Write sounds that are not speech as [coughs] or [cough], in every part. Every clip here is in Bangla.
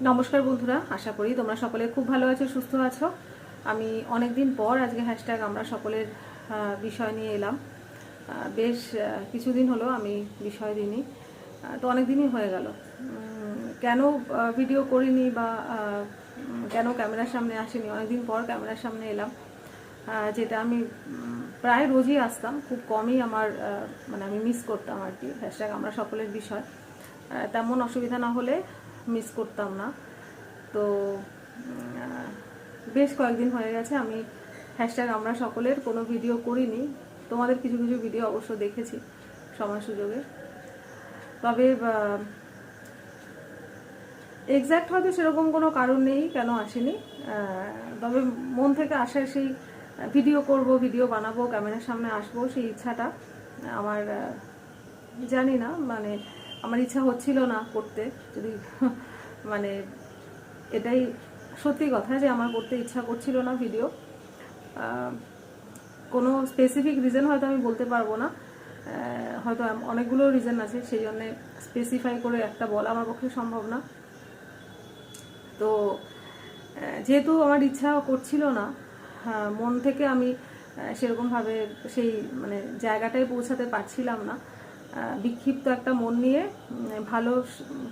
নমস্কার বন্ধুরা আশা করি তোমরা সকলে খুব ভালো আছো সুস্থ আছো। আমি অনেক দিন পর আজকে হ্যাশট্যাগ আমরা সকলের বিষয় নিয়ে এলাম। বেশ কিছুদিন হলো আমি বিষয় আহ, তো অনেক দিনই হয়ে গেল। কেন ভিডিও করিনি বা কেন ক্যামেরার সামনে আসিনি? অনেকদিন পর ক্যামেরার সামনে এলাম। যেটা আমি প্রায় রোজই আসতাম। খুব কমই আমার মানে আমি মিস করতাম আর কি। হ্যাশট্যাগ আমরা সকলের বিষয়। তেমন অসুবিধা না হলে মিস করতাম না। তো বেশ কয়েকদিন হয়ে গেছে, আমি হ্যাশট্যাগ আমরা সকলের কোনো ভিডিও করিনি। তোমাদের কিছু কিছু ভিডিও অবশ্য দেখেছি সময় সুযোগে। তবে এক্স্যাক্ট হয়তো সেরকম কোনো কারণ নেই, কেন আসেনি। তবে মন থেকে আসার সেই ভিডিও করব ভিডিও বানাবো, ক্যামেরার সামনে আসব, সেই ইচ্ছাটা। আমার জানি না মানে আমার ইচ্ছা হচ্ছিল না করতে। যদি মানে এটাই সত্যি কথা যে আমার করতে ইচ্ছা করছিল না ভিডিও কোনো স্পেসিফিক রিজন হয়তো আমি বলতে পারব না। হয়তো অনেকগুলো রিজন আছে, সেই জন্য স্পেসিফাই করে একটা বলা আমার পক্ষে সম্ভব না। তো যেহেতু আমার ইচ্ছা করছিল না মন থেকে আমি সেরকমভাবে সেই মানে জায়গাটায় পৌঁছাতে পারছিলাম না। বিক্ষিপ্ত একটা মন নিয়ে ভালো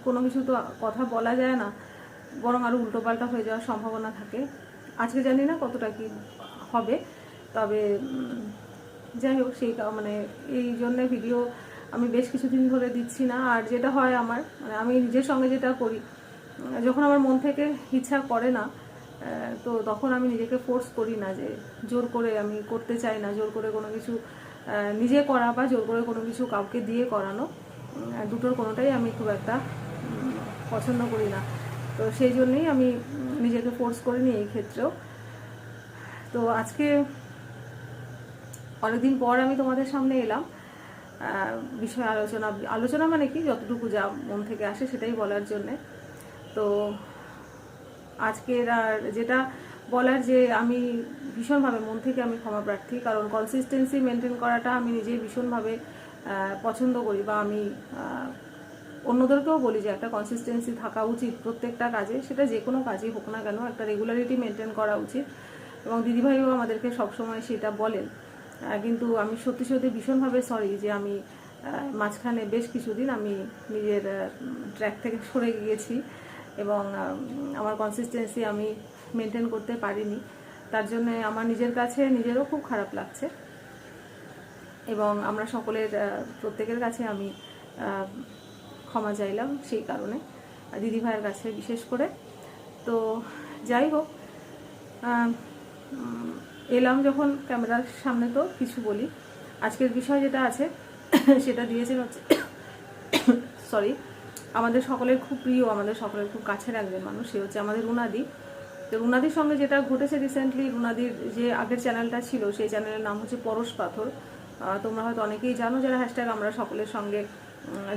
কোনো কিছু তো কথা বলা যায় না, বরং আরও উল্টোপাল্টা হয়ে যাওয়ার সম্ভাবনা থাকে। আজকে জানি না কতটা কি হবে, তবে যাই হোক, সেই মানে এই জন্য ভিডিও আমি বেশ কিছুদিন ধরে দিচ্ছি না। আর যেটা হয় আমার মানে আমি নিজের সঙ্গে যেটা করি যখন আমার মন থেকে ইচ্ছা করে না তো তখন আমি নিজেকে ফোর্স করি না যে, জোর করে আমি করতে চাই না, জোর করে কোনো কিছু নিজে করা বা জোর করে কোনো কিছু কাউকে দিয়ে করানো দুটোর কোনোটাই আমি খুব একটা পছন্দ করি না। তো সেই জন্যেই আমি নিজেকে ফোর্স করিনি এই ক্ষেত্রেও। তো আজকে অনেকদিন পর আমি তোমাদের সামনে এলাম। বিষয় আলোচনা আলোচনা মানে কি? যতটুকু যা মন থেকে আসে সেটাই বলার জন্যে। তো আজকের আর যেটা বলার যে আমি ভীষণভাবে মন থেকে আমি ক্ষমা প্রার্থী, কারণ কনসিস্টেন্সি মেনটেন করাটা আমি নিজেই ভীষণভাবে পছন্দ করি বা আমি অন্যদেরকেও বলি যে একটা কনসিস্টেন্সি থাকা উচিত প্রত্যেকটা কাজে। সেটা যে কোনো কাজই হোক না কেন একটা রেগুলারিটি মেনটেন করা উচিত এবং দিদিভাইও আমাদেরকে সবসময় সেটা বলেন। কিন্তু আমি সত্যি সত্যি ভীষণভাবে সরি যে আমি মাঝখানে বেশ কিছুদিন আমি নিজের ট্র্যাক থেকে সরে গিয়েছি এবং আমার কনসিস্টেন্সি আমি মেনটেন করতে পারিনি। তার জন্য আমার নিজের কাছে নিজেরও খুব খারাপ লাগছে। এবং আমরা সকলের প্রত্যেকের কাছে আমি ক্ষমা চাইলাম সেই কারণে, দিদি ভাইয়ের কাছে বিশেষ করে। তো যাই হোক এলাম যখন ক্যামেরার সামনে তো কিছু বলি। আজকের বিষয় যেটা আছে, সেটা দিয়েছেন হচ্ছে, সরি, আমাদের সকলের খুব প্রিয়, আমাদের সকলের খুব কাছের একজন মানুষ, সে হচ্ছে আমাদের রুনাদি তো রুনাদির সঙ্গে যেটা ঘটেছে রিসেন্টলি রুনাদির যে আগের চ্যানেলটা ছিল, সেই চ্যানেলের নাম হচ্ছে পরশ পাথর। তোমরা হয়তো অনেকেই জানো যারা হ্যাশট্যাগ আমরা সকলের সঙ্গে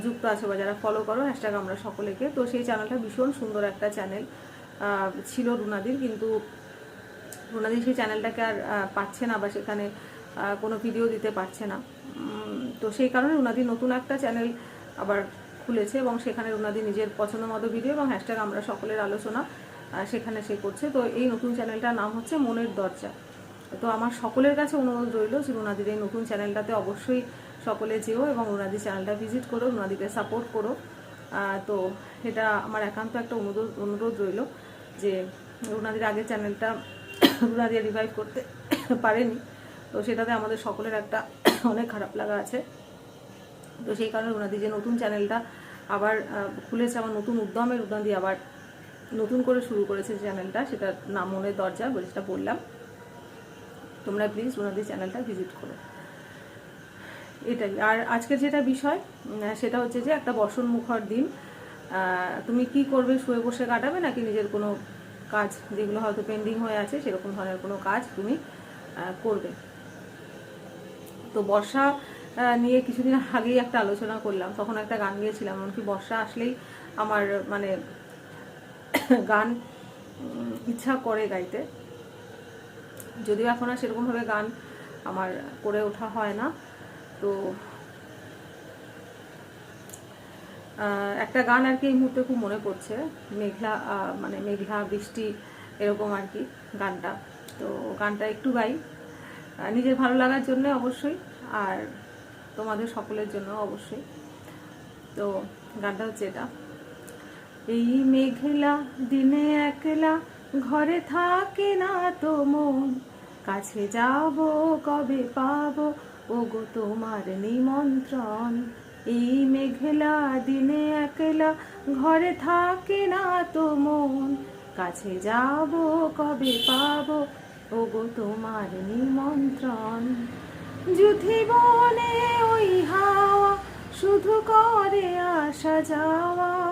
যুক্ত আছে বা যারা ফলো করো হ্যাশট্যাগ আমরা সকলেকে। তো সেই চ্যানেলটা ভীষণ সুন্দর একটা চ্যানেল ছিল রুনাদির, কিন্তু রুনাদি সেই চ্যানেলটাকে আর পাচ্ছে না বা সেখানে কোনো ভিডিও দিতে পারছে না। তো সেই কারণে রুনাদি নতুন একটা চ্যানেল আবার খুলেছে এবং সেখানে রুনাদি নিজের পছন্দ মতো ভিডিও এবং হ্যাশট্যাগ আমরা সকলের আলোচনা সেখানে সে করছে। তো এই নতুন চ্যানেলটার নাম হচ্ছে মনের দরজা। তো আমার সকলের কাছে অনুরোধ রইল যে রুনাদির এই নতুন চ্যানেলটাতে অবশ্যই সকলে যেও এবং রুনাদি চ্যানেলটা ভিজিট করো, রুনাদিকে সাপোর্ট করো। তো এটা আমার একান্ত একটা অনুরোধ অনুরোধ রইল যে রুনাদির আগের চ্যানেলটা [coughs] রুনাদি রিভাইভ করতে [coughs] পারেনি। তো সেটাতে আমাদের সকলের একটা [coughs] অনেক খারাপ লাগা আছে। তো সেই কারণে রুনাদি যে নতুন চ্যানেলটা আবার খুলেছে আমার নতুন উদ্যমে রুনাদি আবার নতুন করে শুরু করেছে চ্যানেলটা, সেটার নাম মনের দরজা, বলে সেটা বললাম। তোমরা প্লিজ ওনাদের চ্যানেলটা ভিজিট করো। এটাই। আর আজকের যেটা বিষয় সেটা হচ্ছে যে একটা বর্ষণ মুখর দিন। তুমি কি করবে, শুয়ে বসে কাটাবে, নাকি নিজের কোনো কাজ যেগুলো হয়তো পেন্ডিং হয়ে আছে, সেরকম ধরনের কোনো কাজ তুমি করবে? তো বর্ষা নিয়ে কিছুদিন আগেই একটা আলোচনা করলাম। তখন একটা গান গিয়েছিলাম, এমনকি বর্ষা আসলেই আমার মানে গান ইচ্ছা করে গাইতে। যদিও এখন আর সেরকমভাবে গান আমার করে ওঠা হয় না। তো একটা গান আর কি এই মুহূর্তে খুব মনে পড়ছে। মেঘলা মানে মেঘলা বৃষ্টি এরকম আর কি গানটা। তো গানটা একটু গাই। নিজের ভালো লাগার জন্য অবশ্যই আর তোমাদের সকলের জন্য অবশ্যই। তো গানটা হচ্ছে এটা। এই মেঘলা দিনে একলা ঘরে থাকে না তো মন। কাছে যাব, কবে পাবো? ওগো তোমার নিমন্ত্রণ। এই মেঘলা দিনে একলা ঘরে থাকে না তো মন। কাছে যাব, কবে পাবো? ওগো তোমার নিমন্ত্রণ। যুথি বনে ওই হাওয়া শুধু করে আসা যাওয়া।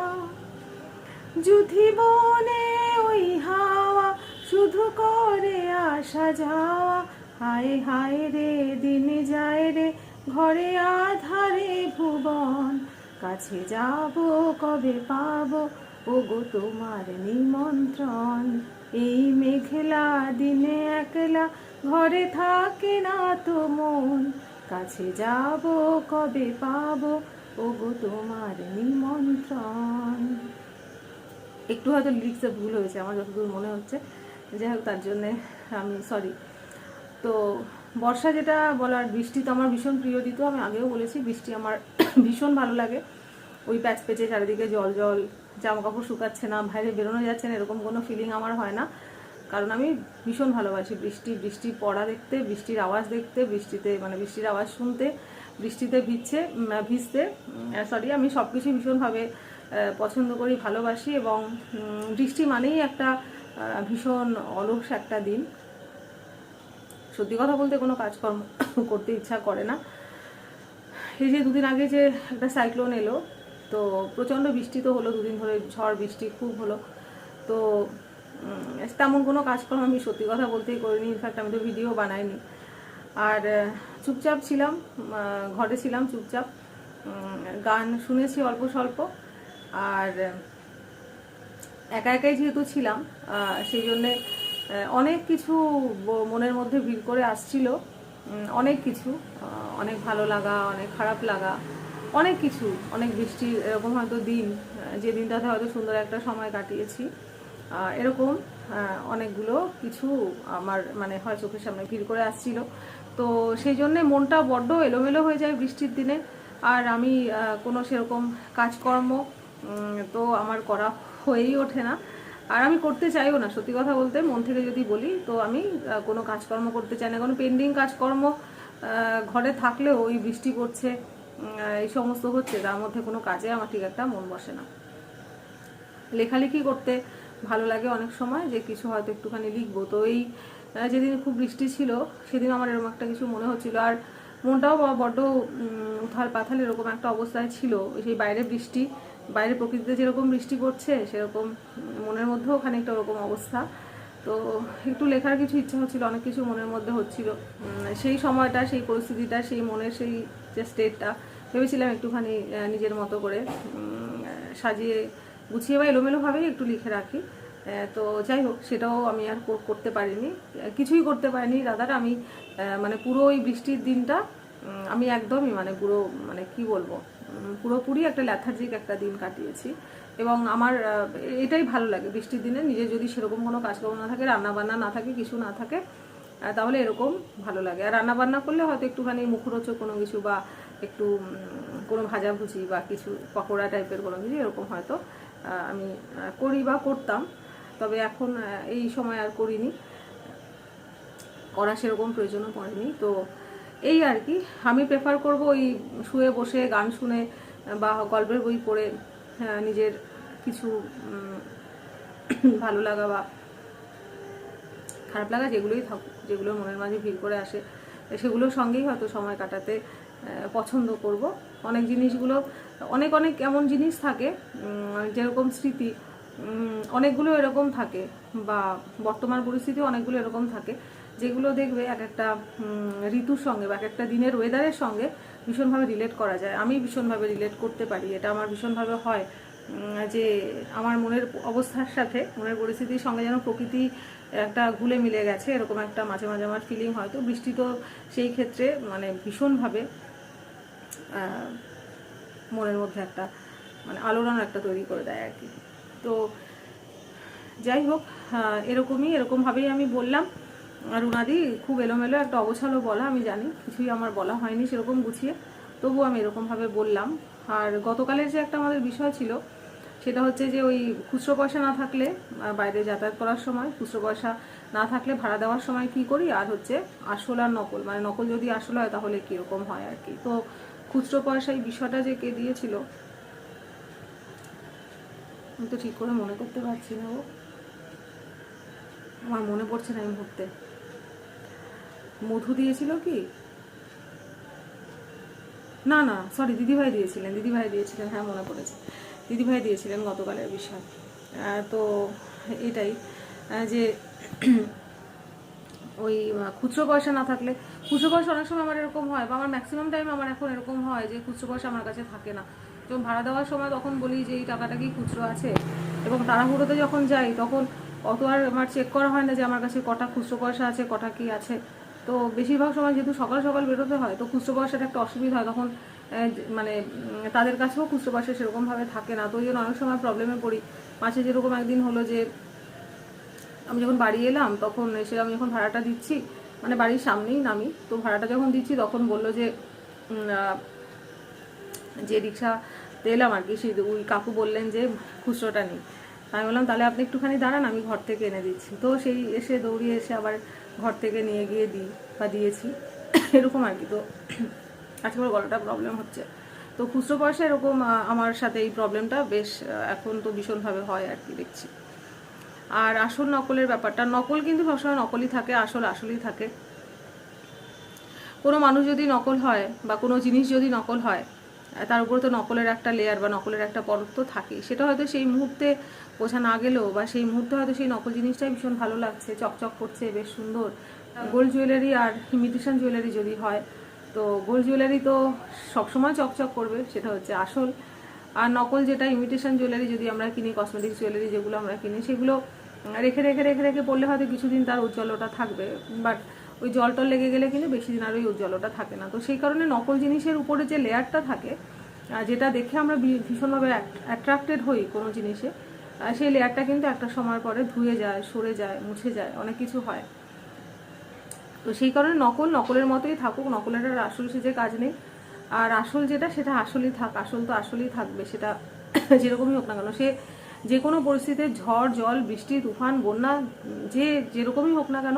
যুথি বনে ওই হাওয়া, শুধু করে আসা যাওয়া। হায় হায় রে, দিনে যায় রে, ঘরে আধারে ভুবন। কাছে যাব, কবে পাবো? ওগো তোমার নিমন্ত্রণ। এই মেঘলা দিনে একলা ঘরে থাকে না তো মন। কাছে যাব, কবে পাবো? ওগো তোমার নিমন্ত্রণ। একটু হয়তো লিরিক্সে ভুল হয়েছে, আমার যতদূর মনে হচ্ছে। যাই হোক তার জন্যে আমি সরি তো বর্ষা যেটা বলার, বৃষ্টি তো আমার ভীষণ প্রিয় ঋতু আমি আগেও বলেছি, বৃষ্টি আমার [coughs] ভীষণ ভালো লাগে। ওই প্যাচ পেচে চারিদিকে জল জল জামা কাপড় শুকাচ্ছে না, বাইরে বেরোনো যাচ্ছে না, এরকম কোনো ফিলিং আমার হয় না। কারণ আমি ভীষণ ভালোবাসি বৃষ্টি বৃষ্টি পড়া দেখতে, বৃষ্টির আওয়াজ দেখতে, বৃষ্টিতে মানে বৃষ্টির আওয়াজ শুনতে, বৃষ্টিতে ভিজছে ভিজতে সরি আমি সব কিছুই ভীষণভাবে পছন্দ করি, ভালোবাসি এবং বৃষ্টি মানেই একটা ভীষণ অলস একটা দিন। সত্যি কথা বলতে কোনো কাজকর্ম [coughs] করতে ইচ্ছা করে না। এই যে দুদিন আগে যে একটা সাইক্লোন এলো, তো প্রচণ্ড বৃষ্টি তো হলো, দুদিন ধরে ঝড় বৃষ্টি খুব হলো। তো তেমন কোনো কাজকর্ম আমি সত্যি কথা বলতেই করিনি ইনফ্যাক্ট আমি তো ভিডিও বানাইনি। আর চুপচাপ ছিলাম ঘরে ছিলাম চুপচাপ। গান শুনেছি অল্প স্বল্প। আর একা একাই যেহেতু ছিলাম সেই জন্যে অনেক কিছু মনের মধ্যে ভিড় করে আসছিল অনেক কিছু অনেক ভালো লাগা, অনেক খারাপ লাগা, অনেক কিছু, অনেক বৃষ্টি, এরকম হয়তো দিন যে দিনটাতে হয়তো সুন্দর একটা সময় কাটিয়েছি এরকম অনেকগুলো কিছু আমার মানে হয় চোখের সামনে ভিড় করে আসছিল। তো সেই জন্যে মনটা বড্ড এলোমেলো হয়ে যায় বৃষ্টির দিনে, আর আমি কোনো সেরকম কাজকর্ম তো আমার করা হয়েই ওঠে না। আর আমি করতে চাইও না, সত্যি কথা বলতে, মন থেকে যদি বলি, তো আমি কোনো কাজকর্ম করতে চাই না। কোনো পেন্ডিং কাজকর্ম ঘরে থাকলেও ওই বৃষ্টি পড়ছে এই সমস্ত হচ্ছে, তার মধ্যে কোনো কাজে আমার ঠিক একটা মন বসে না। লেখালেখি করতে ভালো লাগে অনেক সময়, যে কিছু হয়তো একটুখানি লিখব। তো এই যেদিন খুব বৃষ্টি ছিল, সেদিন আমার এরকম একটা কিছু মনে হচ্ছিল। আর মনটাও বড্ড উথাল পাথাল এরকম একটা অবস্থায় ছিল, সেই বাইরে বৃষ্টি বাইরে প্রকৃতিতে যেরকম বৃষ্টি পড়ছে, সেরকম মনের মধ্যেও খানিকটা ওরকম অবস্থা। তো একটু লেখার কিছু ইচ্ছা হচ্ছিল, অনেক কিছু মনের মধ্যে হচ্ছিল। সেই সময়টা, সেই পরিস্থিতিটা, সেই মনের সেই যে স্টেটটা ভেবেছিলাম একটুখানি নিজের মতো করে সাজিয়ে গুছিয়ে বা এলোমেলোভাবেই একটু লিখে রাখি। তো যাই হোক, সেটাও আমি আর কর- করতে পারিনি। কিছুই করতে পারিনি। দাদার আমি মানে পুরো ওই বৃষ্টির দিনটা আমি একদমই মানে পুরো মানে কি বলব? পুরোপুরি একটা ল্যাথার্জিক একটা দিন কাটিয়েছি। এবং আমার এটাই ভালো লাগে বৃষ্টির দিনে, নিজে যদি সেরকম কোনো কাজকর্ম না থাকে, রান্নাবান্না না থাকে, কিছু না থাকে তাহলে এরকম ভালো লাগে। আর রান্নাবান্না করলে হয়তো একটুখানি মুখরোচক কোনো কিছু বা একটু কোনো ভাজাভুজি বা কিছু পকোড়া টাইপের কোনো কিছু এরকম হয়তো আমি করি বা করতাম। তবে এখন এই সময় আর করিনি। করা সেরকম প্রয়োজনও পড়েনি। তো এই আর কি। আমি প্রেফার করব ওই শুয়ে বসে গান শুনে বা গল্পের বই পড়ে আহ, নিজের কিছু [clears throat] ভালো লাগা বা খারাপ লাগা যেগুলোই থাকুক যেগুলো মনের মাঝে ভিড় করে আসে সেগুলোর সঙ্গেই হয়তো সময় কাটাতে পছন্দ করব। অনেক জিনিসগুলো অনেক অনেক এমন জিনিস থাকে যেরকম স্মৃতি অনেকগুলো এরকম থাকে বা বর্তমান পরিস্থিতি অনেকগুলো এরকম থাকে। যেগুলো দেখবে এক একটা ঋতুর সঙ্গে বা এক একটা দিনের ওয়েদারের সঙ্গে ভীষণভাবে রিলেট করা যায়। আমি ভীষণভাবে রিলেট করতে পারি। এটা আমার ভীষণভাবে হয় যে আমার মনের অবস্থার সাথে, মনের পরিস্থিতির সঙ্গে যেন প্রকৃতি একটা ঘুলে মিলে গেছে, এরকম একটা মাঝে মাঝে আমার ফিলিং হয়। তো বৃষ্টি তো সেই ক্ষেত্রে মানে ভীষণভাবে মনের মধ্যে একটা মানে আলোড়ন একটা তৈরি করে দেয় আর কি। তো যাই হোক এরকমই, এরকমভাবেই আমি বললাম। আর উনাদি খুব এলোমেলো একটা অবছালো বলা, আমি জানি, কিছুই আমার বলা হয়নি সেরকম গুছিয়ে। তবু আমি এরকমভাবে বললাম। আর গতকালের যে একটা আমাদের বিষয় ছিল, সেটা হচ্ছে যে ওই খুচরো পয়সা না থাকলে বাইরে যাতায়াত করার সময়, খুচরো পয়সা না থাকলে ভাড়া দেওয়ার সময় কি করি? আর হচ্ছে আসল আর নকল। মানে নকল যদি আসল হয়, তাহলে কীরকম হয় আর কি? তো খুচরো পয়সা এই বিষয়টা যে কে দিয়েছিল, আমি তো ঠিক করে মনে করতে পারছি না ও আমার মনে পড়ছে না এই মুহূর্তে। মধু দিয়েছিল কি? না না সরি দিদিভাই দিয়েছিলেন দিদিভাই দিয়েছিলেন হ্যাঁ মনে পড়েছে। দিদিভাই দিয়েছিলেন গতকালের বিষয়। তো এটাই যে [clears throat] ওই খুচরো পয়সা না থাকলে, খুচরো পয়সা অনেক সময় আমার এরকম হয়, বা আমার ম্যাক্সিমাম টাইম আমার এখন এরকম হয় যে খুচরো পয়সা আমার কাছে থাকে না। যখন ভাড়া দেওয়ার সময় তখন বলি যে এই টাকাটা কি খুচরো আছে? এবং তাড়াহুড়োতে যখন যাই, তখন অত আর আমার চেক করা হয় না যে আমার কাছে কটা খুচরো পয়সা আছে, কটা কি আছে। তো বেশিরভাগ সময় যেহেতু সকাল সকাল বেরোতে হয়, তো খুচরো পয়সাটা একটা অসুবিধা হয়। তখন মানে তাদের কাছেও খুচরো পয়সা সেরকমভাবে থাকে না। তো ওই জন্য অনেক সময় প্রবলেমে পড়ি। মাসে যেরকম একদিন হলো যে, আমি যখন বাড়ি এলাম, তখন এসে আমি যখন ভাড়াটা দিচ্ছি মানে বাড়ির সামনেই নামি, তো ভাড়াটা যখন দিচ্ছি, তখন বলল যে যে রিক্সা এলাম আর কি, সেই ওই কাকু বললেন যে, খুচরোটা নেই। আমি বললাম, তাহলে আপনি একটুখানি দাঁড়ান, আমি ঘর থেকে এনে দিচ্ছি। তো সেই এসে দৌড়িয়ে এসে আবার ঘর থেকে নিয়ে গিয়ে দিই বা দিয়েছি। এরকম আর কি। তো আজকে আমার গলাটা প্রবলেম হচ্ছে। তো খুচরো পয়সা এরকম আমার সাথে এই প্রবলেমটা বেশ এখন তো ভীষণভাবে হয় আর কি দেখছি। আর আসল নকলের ব্যাপারটা, নকল কিন্তু সবসময় নকলই থাকে, আসল আসলই থাকে। কোনো মানুষ যদি নকল হয় বা কোনো জিনিস যদি নকল হয় তার উপরে তো নকলের একটা লেয়ার বা নকলের একটা পরত তো থাকেই। সেটা হয়তো সেই মুহূর্তে বোঝা না গেলেও বা সেই মুহূর্তে হয়তো সেই নকল জিনিসটাই ভীষণ ভালো লাগছে, চকচক করছে, বেশ সুন্দর। গোল্ড জুয়েলারি আর ইমিটেশন জুয়েলারি যদি হয়, তো গোল্ড জুয়েলারি তো সবসময় চকচক করবে, সেটা হচ্ছে আসল। আর নকল যেটা ইমিটেশন জুয়েলারি যদি আমরা কিনি কসমেটিক্স জুয়েলারি যেগুলো আমরা কিনি, সেগুলো রেখে রেখে রেখে রেখে পড়লে হয়তো কিছুদিন তার উজ্জ্বলতা থাকবে। বাট ওই জল টল লেগে গেলে কিন্তু বেশি দিন আর ওই উজ্জ্বলটা থাকে না। তো সেই কারণে নকল জিনিসের উপরে যে লেয়ারটা থাকে যেটা দেখে আমরা ভীষণভাবে অ্যাট্রাক্টেড হই কোনো জিনিসে সেই লেয়ারটা কিন্তু একটা সময় পরে ধুয়ে যায়, সরে যায়, মুছে যায়, অনেক কিছু হয়। তো সেই কারণে নকল নকলের মতোই থাকুক, নকলের আর আসল সে যে কাজ নেই। আর আসল যেটা, সেটা আসলই থাক, আসল তো আসলই থাকবে, সেটা [coughs] যেরকমই হোক না কেন। সে যে কোনো পরিস্থিতিতে ঝড়, জল, বৃষ্টি, তুফান, বন্যা, যে যেরকমই হোক না কেন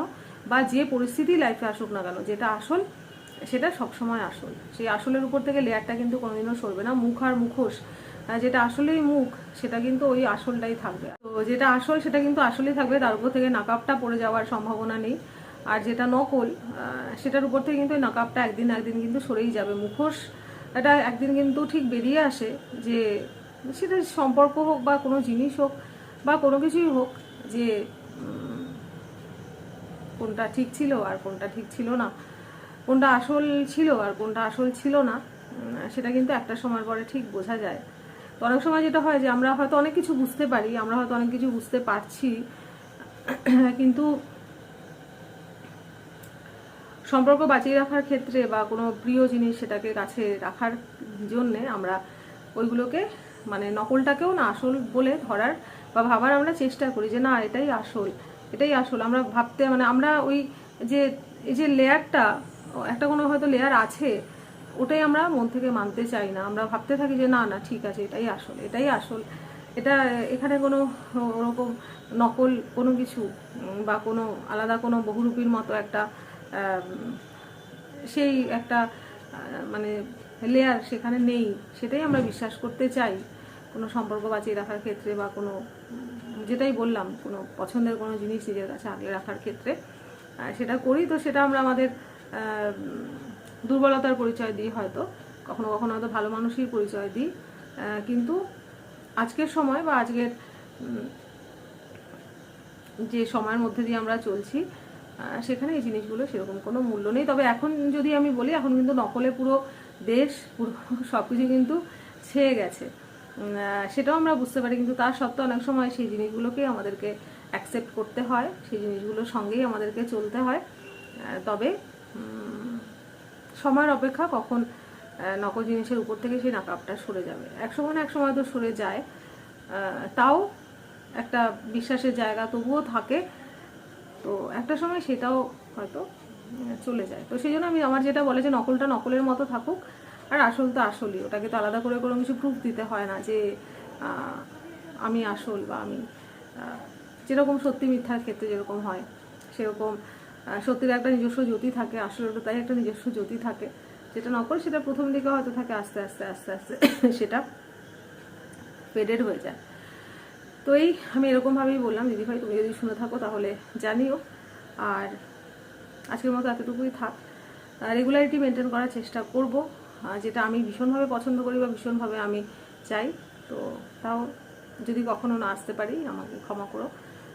বা যে পরিস্থিতি লাইফে আসুক না কেন, যেটা আসল, সেটা সবসময় আসল। সেই আসলের উপর থেকে লেয়ারটা কিন্তু কোনোদিনও সরবে না। মুখ আর মুখোশ যেটা আসলেই মুখ, সেটা কিন্তু ওই আসলটাই থাকবে। তো যেটা আসল, সেটা কিন্তু আসলেই থাকবে। তার উপর থেকে নাকাবটা পড়ে যাওয়ার সম্ভাবনা নেই। আর যেটা নকল সেটার উপর থেকে কিন্তু ওই নাকাবটা একদিন একদিন কিন্তু সরেই যাবে। মুখোশ এটা একদিন কিন্তু ঠিক বেরিয়ে আসে যে, সেটা সম্পর্ক হোক বা কোনো জিনিস হোক বা কোনো কিছুই হোক, যে কোনটা ঠিক ছিল আর কোনটা ঠিক ছিল না। কোনটা আসল ছিল আর কোনটা আসল ছিল না সেটা কিন্তু একটা সময় পরে ঠিক বোঝা যায়। তো অনেক সময় যেটা হয় যে, আমরা হয়তো অনেক কিছু বুঝতে পারি, আমরা হয়তো অনেক কিছু বুঝতে পারছি, [clears throat] কিন্তু সম্পর্ক বাঁচিয়ে রাখার ক্ষেত্রে বা কোনো প্রিয় জিনিস সেটাকে কাছে রাখার জন্যে আমরা ওইগুলোকে মানে নকলটাকেও না আসল বলে ধরার বা ভাবার আমরা চেষ্টা করি যে, না, এটাই আসল। এটাই আসল। আমরা ভাবতে মানে আমরা ওই যে, এই যে লেয়ারটা, একটা কোনো হয়তো লেয়ার আছে, ওটাই আমরা মন থেকে মানতে চাই না। আমরা ভাবতে থাকি যে না না, ঠিক আছে, এটাই আসল এটাই আসল। এটা, এখানে কোনো ওরকম নকল কোনো কিছু বা কোনো আলাদা কোনো বহুরূপীর মতো একটা সেই একটা মানে লেয়ার সেখানে নেই। সেটাই আমরা বিশ্বাস করতে চাই। কোনো সম্পর্ক বাঁচিয়ে রাখার ক্ষেত্রে বা কোনো যেটাই বললাম, কোনো পছন্দের কোনো জিনিস নিজের কাছে আগলে রাখার ক্ষেত্রে সেটা করি তো সেটা আমরা আমাদের দুর্বলতার পরিচয় দিই হয়তো, কখনো কখনো হয়তো ভালো মানুষই পরিচয় দিই কিন্তু আজকের সময় বা আজকের যে সময়ের মধ্যে দিয়ে আমরা চলছি সেখানে এই জিনিসগুলো সেরকম কোনো মূল্য নেই। তবে এখন যদি আমি বলি, এখন কিন্তু নকলে পুরো দেশ, পুরো সব কিছু কিন্তু ছেয়ে গেছে। সেটাও আমরা বুঝতে পারি, কিন্তু তার সত্ত্বেও অনেক সময় সেই জিনিসগুলোকেই আমাদেরকে অ্যাকসেপ্ট করতে হয়, সেই জিনিসগুলোর সঙ্গেই আমাদেরকে চলতে হয়। তবে সময়ের অপেক্ষা কখন নকল জিনিসের উপর থেকে সেই নাকাবটা সরে যাবে। এক সময় না এক সময় তো সরে যায় তাও একটা বিশ্বাসের জায়গা তবুও থাকে, তো একটা সময় সেটাও হয়তো চলে যায়। তো সেই জন্য আমি আমার যেটা বলে যে নকলটা নকলের মতো থাকুক আর আসল তো আসলই। ওটাকে তো আলাদা করে কোনো কিছু প্রুফ দিতে হয় না যে আমি আসল বা আমি যেরকম সত্যি মিথ্যার ক্ষেত্রে যেরকম হয়, সেরকম সত্যির একটা নিজস্ব জ্যোতি থাকে আসলেরও তাই একটা নিজস্ব জ্যোতি থাকে। যেটা নকল সেটা প্রথম দিকে হয়তো থাকে আস্তে আস্তে আস্তে আস্তে, [coughs] সেটা ফেডেড হয়ে যায়। তো এই আমি এরকমভাবেই বললাম, দিদি ভাই, তুমি যদি শুনে থাকো তাহলে জানিও। আর আজকের মতো এতটুকুই থাক। রেগুলারিটি মেনটেন করার চেষ্টা করব। যেটা আমি ভীষণভাবে পছন্দ করি বা ভীষণভাবে আমি চাই, তো তাও যদি কখনো না আসতে পারি, আমাকে ক্ষমা করো।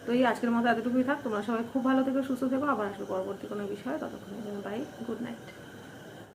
তো এই আজকের মতো এতটুকুই থাক। তোমরা সবাই খুব ভালো থেকে, সুস্থ থেকো। আবার আসবে পরবর্তী কোনো বিষয়ে। ততক্ষণের জন্য বাই গুড নাইট